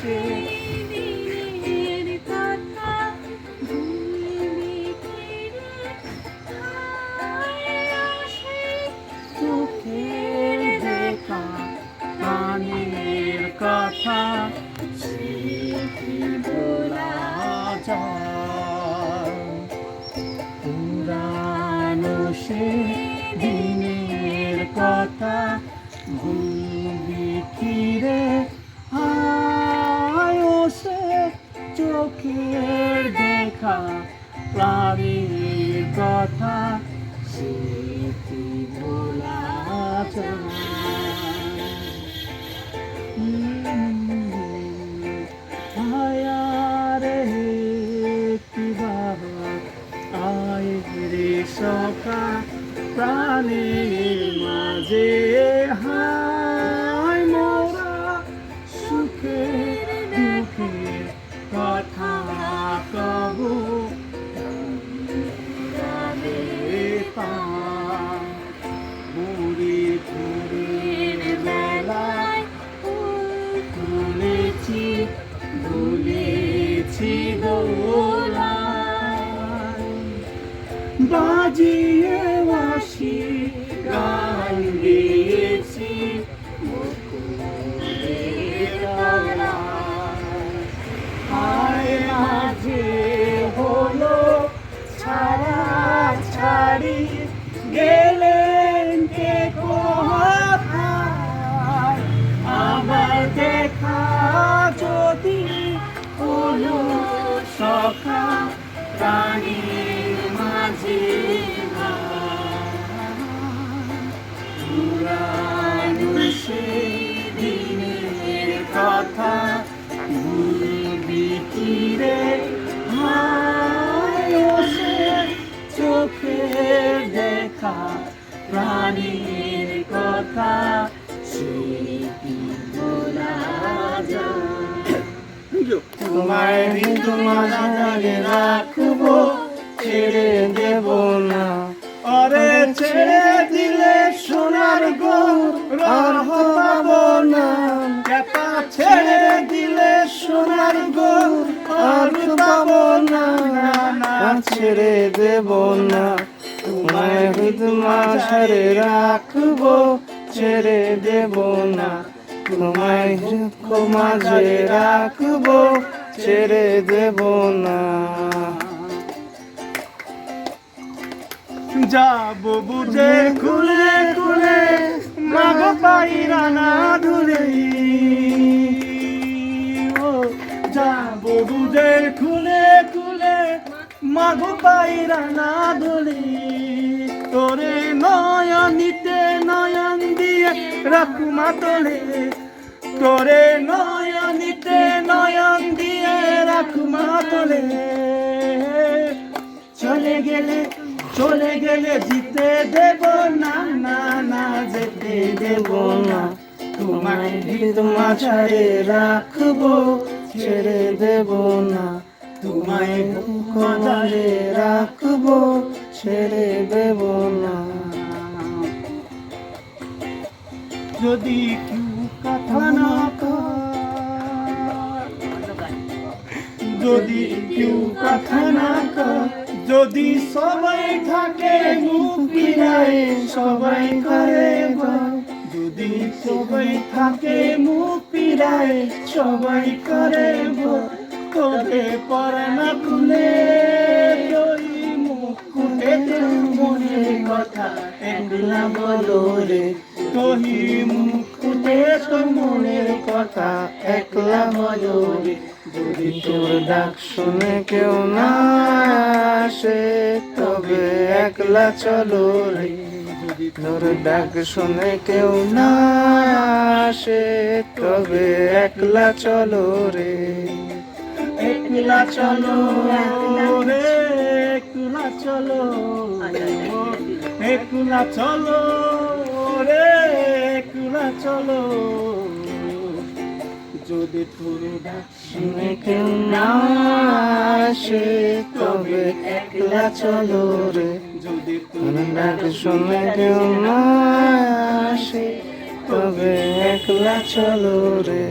আসে। কথা স্মৃতি যায়। পুরানো সে কথা স্মৃতি ভোলা যায় আয়ারে কিবাবা আয় রে সকা প্রাণে মাঝে Holy সখা প্রাণীর মাঝে দিনের কথা ভুলবি কি রে ও সে চোখের দেখা কথা তোমায় ঋতু মাঝারে রাখব, ছেড়ে দেব না। অরে ছেড়ে দিলে সোনার গো আর পাবো না। কেতা ছেড়ে দিলে সোনার গো আর পাবো ছেড়ে দেব না। তোমায় হৃদ মাঝারে রাখব, ছেড়ে দেব না। তোমায় মাঝে রাখব ছেড়ে দেব না। যাব বুঝে খুলে খুলে, মাগো পাইরা না ধরে যাব বুঝে খুলে খুলে, মাগো পাইরা না ধরে তোরে নয়নিতে নয়ন দিয়ে রাখুমা তোলে। তোরে নয়নিতে নয়ন দিয়ে রাখুমা তোলে চলে গেলে চলে গেলে জিতে দেব না না না, যেতে দেব না। তোমায় হৃদ মাঝারে রাখব, ছেড়ে দেব না। তোমায় মাঝারে রাখব, ছেড়ে দেব না। যদি যদি কেউ কথা না যদি সবাই থাকে ফিরায়, সবাই করে যদি সবাই থাকে মুখ ফিরায়, সবাই করে তবে পরে না খুলে মনের কথা, একলা বলো রে। তোহি মুখ মনের কথা একলা বলো রে যদি তোর ডাক শুনে কেউ না আসে, তবে একলা চলো রে। তোর ডাক শুনে কেউ না আসে, তবে একলা চলো রে। একলা চলো রে, একলা চলো একলা চলো রে, একলা চলো যদি শুনে কেউ না আসে তবে একলা চলো রে। যদি ডাক শুনে কেউ না আসে তবে একলা চলো রে।